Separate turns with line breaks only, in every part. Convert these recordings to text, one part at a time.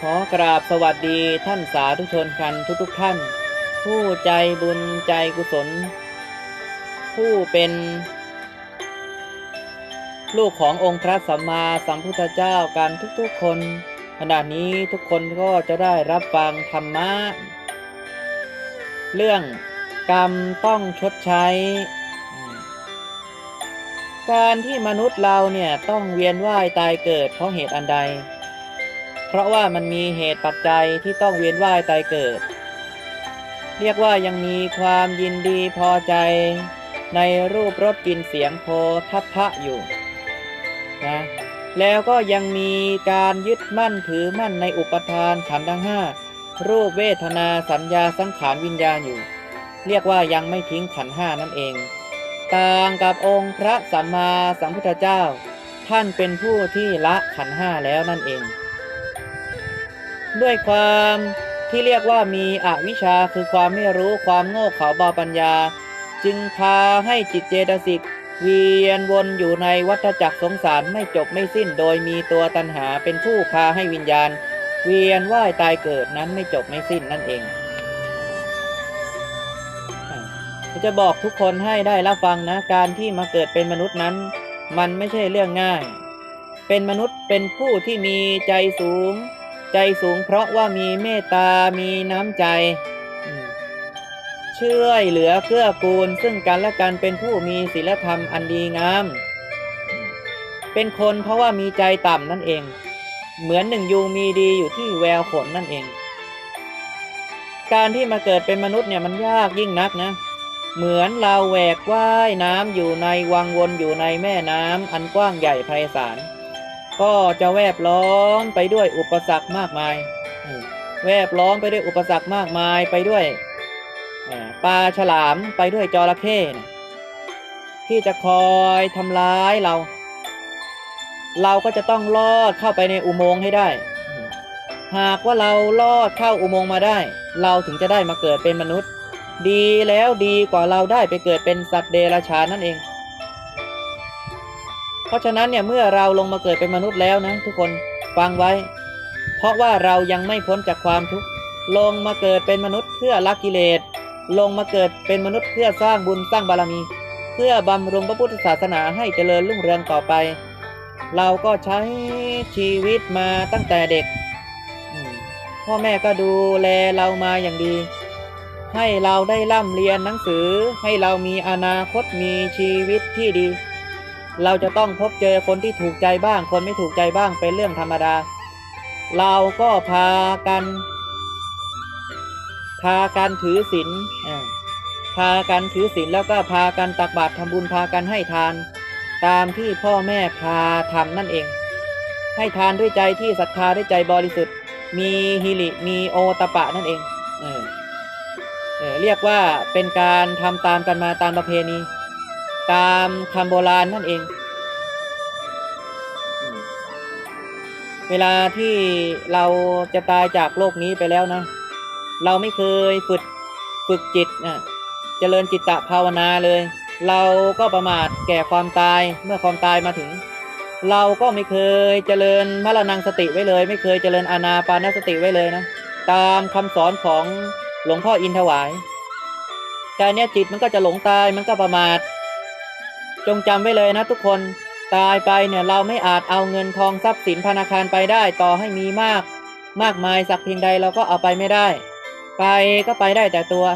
ขอกราบสวัสดีท่านสาธุชนกันทุกๆทท่าน ผู้ใจบุญใจกุศล ผู้เป็น ลูกขององค์พระสัมมาสัมพุทธเจ้ากันทุกๆคน ขณะนี้ทุกคนก็จะได้รับฟังธรรมะ เรื่องกรรมต้องชดใช้ การที่มนุษย์เราเนี่ยต้องเวียนว่ายตายเกิดเพราะเหตุอันใด ราะว่ามันมีเหตุปัจจัยที่ต้องเวียนว่ายตายเกิด เรียกว่ายังมีความยินดีพอใจ ในรูปรสกลิ่นเสียงโพทัพพะอยู่นะแล้วก็ยังมีการยึดมั่นถือมั่นในอุปทานขันธ์ทั้งห้ารูปเวทนาสัญญาสังขารวิญญาณอยู่ เรียกว่ายังไม่ทิ้งขันธ์ห้านั่นเอง ต่างกับองค์พระสัมมาสัมพุทธเจ้า ท่านเป็นผู้ที่ละขันธ์ห้าแล้วนั่นเอง ด้วยความที่เรียกว่ามีอวิชชาคือความไม่รู้ความโง่เขลาเบาปัญญา จึงพาให้จิตเจตสิกเวียนวนอยู่ในวัฏจักรสงสารไม่จบไม่สิ้น โดยมีตัวตัณหาเป็นผู้พาให้วิญญาณ เวียนว่ายตายเกิดนั้นไม่จบไม่สิ้นนั่นเองจะบอกทุกคนให้ได้รับฟังนะ การที่มาเกิดเป็นมนุษย์นั้น มันไม่ใช่เรื่องง่าย เป็นมนุษย์เป็นผู้ที่มีใจสูง ใจสูงเพราะว่ามีเมตตา มีน้ำใจ ช่วยเหลือเกื้อกูล ซึ่งกันและกันเป็นผู้มีศีลธรรมอันดีงาม เป็นคนเพราะว่ามีใจต่ำนั่นเอง เหมือนหนึ่งยูมีดีอยู่ที่แววขนนั่นเอง การที่มาเกิดเป็นมนุษย์เนี่ยมันยากยิ่งนักนะ เหมือนเราแหวกว่ายน้ำอยู่ในวังวนอยู่ในแม่น้ำอันกว้างใหญ่ไพศาล ก็จะแวบล้อมไปด้วยอุปสรรคมากมาย แวบล้อมไปด้วยอุปสรรคมากมายไปด้วยปลาฉลามไปด้วยจระเข้ที่จะคอยทำร้ายเรา เราก็จะต้องลอดเข้าไปในอุโมงค์ให้ได้ หากว่าเราลอดเข้าอุโมงค์มาได้ เราถึงจะได้มาเกิดเป็นมนุษย์ ดีแล้วดีกว่าเราได้ไปเกิดเป็นสัตว์เดรัจฉานนั่นเอง เพราะฉะนั้นเนี่ยเมื่อเราลงมาเกิดเป็นมนุษย์แล้วนะ ทุกคนฟังไว้ เพราะว่าเรายังไม่พ้นจากความทุกข์ลงมาเกิดเป็นมนุษย์เพื่อละกิเลส ลงมาเกิดเป็นมนุษย์เพื่อสร้างบุญสร้างบารมี เพื่อบำรุงพระพุทธศาสนาให้เจริญรุ่งเรืองต่อไป เราก็ใช้ชีวิตมาตั้งแต่เด็ก พ่อแม่ก็ดูแลเรามาอย่างดี ให้เราได้ร่ำเรียนหนังสือ ให้เรามีอนาคตมีชีวิตที่ดี เราจะต้องพบเจอคนที่ถูกใจบ้าง คนไม่ถูกใจบ้างเป็นเรื่องธรรมดา เราก็พากัน พากันถือศีลพากันถือศีลแล้วก็พากันตักบาตรทำบุญพากันให้ทาน ตามที่พ่อแม่พาทำนั่นเอง ให้ทานด้วยใจที่ศรัทธาด้วยใจบริสุทธิ์ มีฮิริมีโอตปะนั่นเองเอเออเรียกว่าเป็นการทำตามกันมาตามประเพณี ตามคำโบราณนั่นเอง เวลาที่เราจะตายจากโลกนี้ไปแล้วนะ เราไม่เคยฝึกฝึกจิตนะเจริญจิตตภาวนาเลย เราก็ประมาทแก่ความตายเมื่อความตายมาถึง เราก็ไม่เคยเจริญมรณงสติไว้เลย ไม่เคยเจริญอานาปานสติไว้เลยนะ ตามคำสอนของหลวงพ่ออินทวาย แต่เนี่ยจิตมันก็จะหลงตายมันก็ประมาท จงจำไว้เลยนะทุกคนตายไปเนี่ยเราไม่อาจเอาเงินทองทรัพย์สินธนาคารไปได้ต่อให้มีมาก มากมายสักเพียงใดเราก็เอาไปไม่ได้ ไปก็ไปได้แต่ตัว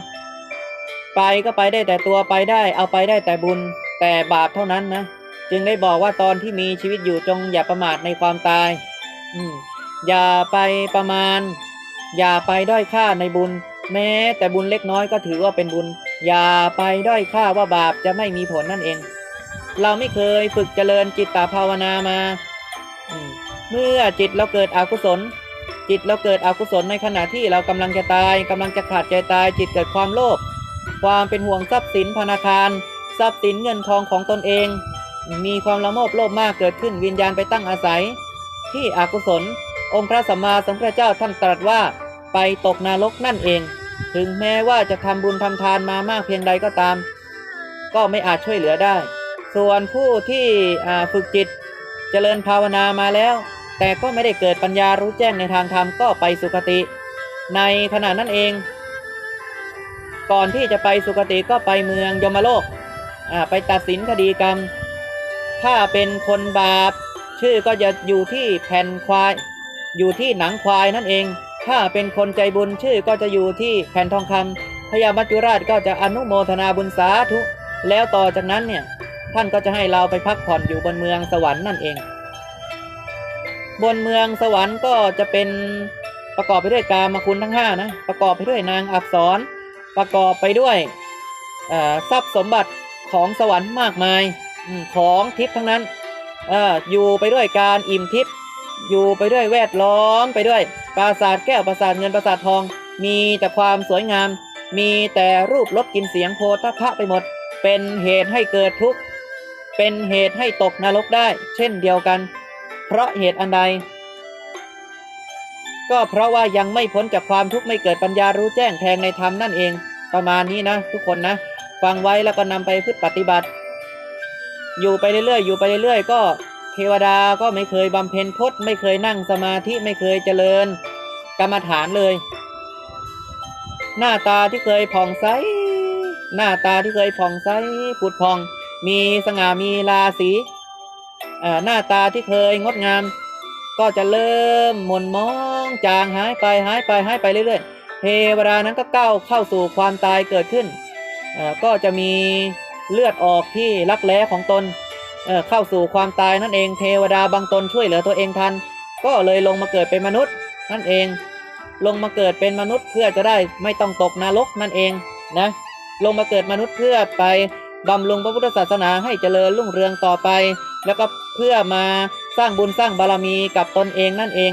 ไปก็ไปได้แต่ตัวไปได้ เอาไปได้แต่บุญ แต่บาปเท่านั้นนะ จึงได้บอกว่าตอนที่มีชีวิตอยู่จงอย่าประมาทในความตาย อืมอย่าไปประมาณ อย่าไปด้อยค่าในบุญ แม้แต่บุญเล็กน้อยก็ถือว่าเป็นบุญ อย่าไปด้อยค่าว่าบาปจะไม่มีผลนั่นเอง เราไม่เคยฝึกเจริญจิตตภาวนามา เมื่อจิตเราเกิดอกุศล จิตเราเกิดอกุศลในขณะที่เรากำลังจะตายกำลังจะขาดใจตาย จิตเกิดความโลภความเป็นห่วงทรัพย์สินธนาคาร ทรัพย์สินเงินทองของตนเอง มีความละโมบโลภมากเกิดขึ้นวิญญาณไปตั้งอาศัย ที่อกุศล องค์พระสัมมาสัมพุทธเจ้าท่านตรัสว่าไปตกนรกนั่นเอง ถึงแม้ว่าจะทำบุญทำทานมามากเพียงใดก็ตาม ก็ไม่อาจช่วยเหลือได้ ส่วนผู้ที่ฝึกจิตเจริญภาวนามาแล้ว แต่ก็ไม่ได้เกิดปัญญารู้แจ้งในทางธรรมก็ไปสุคติ ในขณะนั้นเอง ก่อนที่จะไปสุคติก็ไปเมืองยมโลกไปตัดสินคดีกรรม ถ้าเป็นคนบาป ชื่อก็จะอยู่ที่แผ่นควาย อยู่ที่หนังควายนั่นเอง ถ้าเป็นคนใจบุญชื่อก็จะอยู่ที่แผ่นทองคำพญามัจจุราชก็จะอนุโมทนาบุญสาธุ แล้วต่อจากนั้นเนี่ย ท่านก็จะให้เราไปพักผ่อนอยู่บนเมืองสวรรค์นั่นเอง บนเมืองสวรรค์ก็จะเป็นประกอบไปด้วยกามคุณทั้งห้านะประกอบไปด้วยนางอักษร ประกอบไปด้วยทรัพย์สมบัติของสวรรค์มากมายของทิพย์ทั้งนั้นอออยู่ไปด้วยการอิ่มทิพย์อยู่ไปด้วยแวดล้อมไปด้วยปราสาทแก้วปราสาทเงินปราสาททอง มีแต่ความสวยงาม มีแต่รูปรสกลินเสียงโพธพะไปหมด เป็นเหตุให้เกิดทุกข์ เป็นเหตุให้ตกนรกได้ เช่นเดียวกัน เพราะเหตุอันใด ก็เพราะว่ายังไม่พ้นจากความทุกข์ไม่เกิดปัญญารู้แจ้งแทงในธรรมนั่นเอง ประมาณนี้นะ ทุกคนนะ ฟังไว้แล้วก็นำไปพฤติปฏิบัติ อยู่ไปเรื่อยๆอยู่ไปเรื่อยๆ ก็เทวดาก็ไม่เคยบำเพ็ญพจน์ไม่เคยนั่งสมาธิไม่เคยเจริญ กรรมฐานเลย หน้าตาที่เคยผ่องใสหน้าตาที่เคยผ่องใสผุดผ่อง มีสง่ามีราศีอ่าหน้าตาที่เคยงดงาม ก็จะเริ่มหม่นมองจางหายไปหายไปหายไปเรื่อยๆเทวดานั้นก็ก้าวเข้าสู่ความตายเกิดขึ้นอ่าก็จะมีเลือดออกที่รักแร้ของตนเอ่อเข้าสู่ความตายนั่นเองเทวดาบางตนช่วยเหลือตัวเองทัน ก็เลยลงมาเกิดเป็นมนุษย์นั่นเอง ลงมาเกิดเป็นมนุษย์เพื่อจะได้ไม่ต้องตกนรกนั่นเองนะลงมาเกิดมนุษย์เพื่อไป บำรุงพระพุทธศาสนาให้เจริญรุ่งเรืองต่อไป แล้วก็เพื่อมาสร้างบุญสร้างบารมีกับตนเองนั่นเอง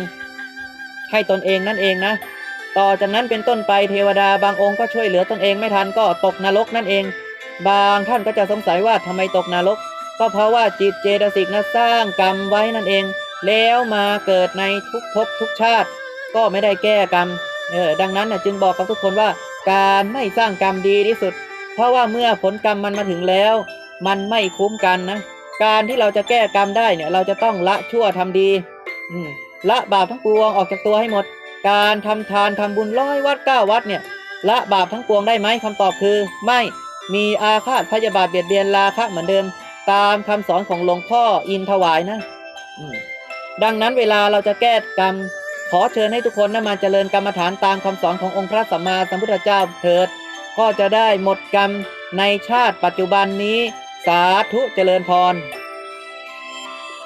ให้ตนเองนั่นเองนะ ต่อจากนั้นเป็นต้นไปเทวดาบางองค์ก็ช่วยเหลือตนเองไม่ทันก็ตกนรกนั่นเอง บางท่านก็จะสงสัยว่าทำไมตกนรก ก็เพราะว่าจิตเจตสิกนะสร้างกรรมไว้นั่นเอง แล้วมาเกิดในทุกภพทุกชาติ ก็ไม่ได้แก้กรรมเออดังนั้นนะจึงบอกกับทุกคนว่าการไม่สร้างกรรมดีที่สุด เพราะว่าเมื่อผลกรรมมันมาถึงแล้ว มันไม่คุ้มกันนะ การที่เราจะแก้กรรมได้เนี่ยเราจะต้องละชั่วทำดีอืละบาปทั้งปวงออกจากตัวให้หมด การทำทานทำบุญร้อยวัดเก้าวัดเนี่ยละบาปทั้งปวงได้ไหมคำตอบคือ ไม่มีอาฆาตพยาบาทเบียดเบียนราคะเหมือนเดิม ตามคำสอนของหลวงพ่ออินถวายนะอืดังนั้นเวลาเราจะแก้กรรม ขอเชิญให้ทุกคนนะมาเจริญกรรมฐานตามคำสอนขององค์พระสัมมาสัมพุทธเจ้าเถิด ก็จะได้หมดกรรมในชาติปัจจุบันนี้ สาธุเจริญพร